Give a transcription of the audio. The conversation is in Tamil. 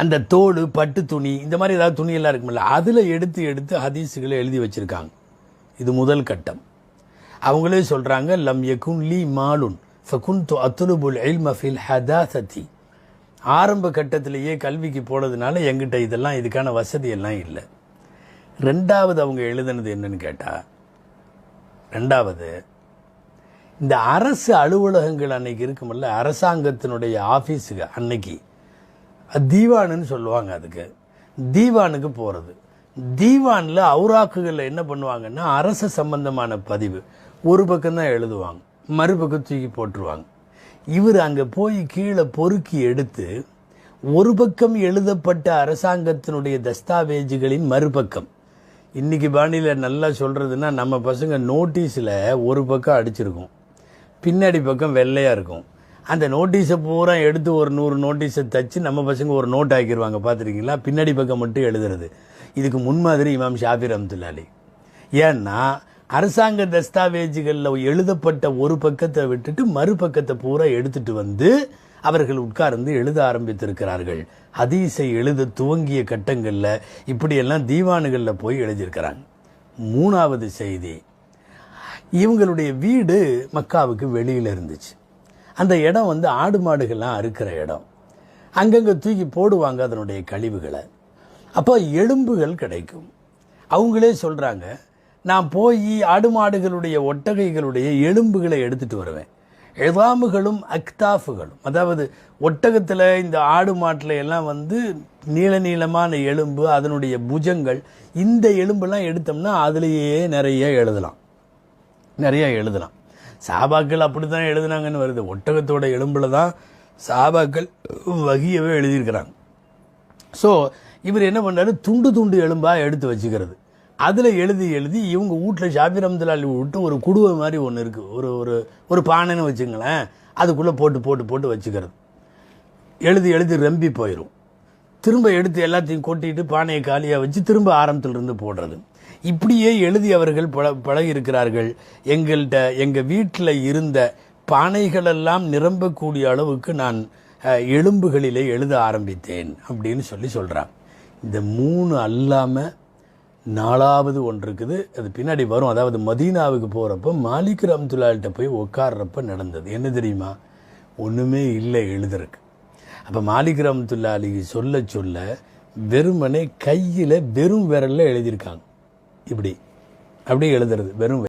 அந்த தோடு பட்டு துணி இந்த மாதிரி ஏதாவது துணியெல்லாம் இருக்குமில்ல அதில் எடுத்து எடுத்து ஹதீஸுகளை எழுதி வச்சுருக்காங்க. இது முதல் கட்டம். அவங்களே சொல்கிறாங்க லம் யகுன் லி மாலுன் ஃபகுன்து அத்துலுபுல் எல் மஃபில் ஹதாசதி ஆரம்ப கட்டத்திலேயே கல்விக்கு போனதுனால எங்கிட்ட இதெல்லாம் இதுக்கான வசதி எல்லாம் இல்லை. ரெண்டாவது அவங்க எழுதுனது என்னன்னு கேட்டால் ரெண்டாவது இந்த அரசு அலுவலகங்கள் அன்னைக்கு இருக்குமில்ல அரசாங்கத்தினுடைய ஆஃபீஸுக்கு அன்னைக்கு தீவானுன்னு சொல்லுவாங்க அதுக்கு. தீவானுக்கு போகிறது தீவானில் அவுராக்குகளில் என்ன பண்ணுவாங்கன்னா அரசு சம்பந்தமான பதிவு. ஒரு பக்கம்தான் எழுதுவாங்க. மறுபக்கம் தூக்கி போட்டுருவாங்க. இவர் அங்கே போய் கீழே பொறுக்கி எடுத்து ஒரு பக்கம் எழுதப்பட்ட அரசாங்கத்தினுடைய தஸ்தாவேஜுகளின் மறுபக்கம். இன்றைக்கி பாணியில் நல்லா சொல்கிறதுன்னா நம்ம பசங்க நோட்டீஸில் ஒரு பக்கம் அடிச்சிருக்கும். பின்னாடி பக்கம் வெள்ளையாக இருக்கும். அந்த நோட்டீஸை பூரா எடுத்து ஒரு நூறு நோட்டீஸை தச்சு நம்ம பசங்க ஒரு நோட் ஆக்கிடுவாங்க பார்த்துருக்கீங்களா? பின்னாடி பக்கம் மட்டும் எழுதுறது. இதுக்கு முன்மாதிரி இமாம் ஷாஃபி ரம்துல்லாலி ஏன்னா அரசாங்க தஸ்தாவேஜுகளில் எழுதப்பட்ட ஒரு பக்கத்தை விட்டுட்டு மறுபக்கத்தை பூரா எடுத்துட்டு வந்து அவர்கள் உட்கார்ந்து எழுத ஆரம்பித்திருக்கிறார்கள். ஹதீஸை எழுத துவங்கிய கட்டங்களில் இப்படியெல்லாம் தீவானுகளில் போய் எழுதியிருக்கிறாங்க. மூணாவது செய்தி இவங்களுடைய வீடு மக்காவுக்கு வெளியில் இருந்துச்சு. அந்த இடம் வந்து ஆடு மாடுகள்லாம் அறுக்கிற இடம். அங்கங்கே தூக்கி போடுவாங்க அதனுடைய கழிவுகளை. அப்போ எலும்புகள் கிடைக்கும். அவங்களே சொல்கிறாங்க நான் போய் ஆடு மாடுகளுடைய ஒட்டகைகளுடைய எலும்புகளை எடுத்துகிட்டு வருவேன். எதாமுகளும் அக்தாஃபுகளும். அதாவது ஒட்டகத்தில் இந்த ஆடு மாட்டில் எல்லாம் வந்து நீள நீளமான எலும்பு அதனுடைய புஜங்கள் இந்த எலும்பெல்லாம் எடுத்தோம்னா அதுலேயே நிறைய எழுதலாம். நிறையா எழுதலாம். சாபாக்கள் அப்படி தான் எழுதுனாங்கன்னு வருது. ஒட்டகத்தோட எலும்பில் தான் சாபாக்கள் வகியவே எழுதியிருக்கிறாங்க. ஸோ இவர் என்ன பண்ணாரு துண்டு துண்டு எலும்பாக எடுத்து வச்சுக்கிறது. அதில் எழுதி எழுதி இவங்க வீட்டில் ஷாபி ரம்தலால் விட்டு ஒரு குடுவை மாதிரி ஒன்று இருக்குது ஒரு ஒரு ஒரு பானைன்னு வச்சுங்களேன். அதுக்குள்ளே போட்டு போட்டு போட்டு வச்சுக்கிறது. எழுதி எழுதி ரம்பி போயிடும் திரும்ப எடுத்து எல்லாத்தையும் கொட்டிட்டு பானையை காலியாக வச்சு திரும்ப ஆரம்பத்திலிருந்து போடுறது. இப்படியே எழுதி அவர்கள் பழ பழகி இருக்கிறார்கள் எங்கள்கிட்ட எங்கள் வீட்டில் இருந்த பானைகளெல்லாம் நிரம்பக்கூடிய அளவுக்கு நான் எலும்புகளிலே எழுத ஆரம்பித்தேன் அப்படின்னு சொல்லி சொல்கிறான் இந்த மூணு அல்லாமல் நாலாவது ஒன்று இருக்குது அது பின்னாடி வரும். அதாவது மதீனாவுக்கு போகிறப்ப மாலிக் ரம்துல்லால்கிட்ட போய் உட்கார்றப்ப நடந்தது. என்ன தெரியுமா? ஒன்றுமே இல்லை எழுதுறதுக்கு. அப்போ மாலிக் ரம்துல்லா அலிகி சொல்ல சொல்ல வெறுமனே கையில் வெறும் விரலில் எழுதியிருக்காங்க. இப்படி. அப்படியே எழுதுறது வெறும்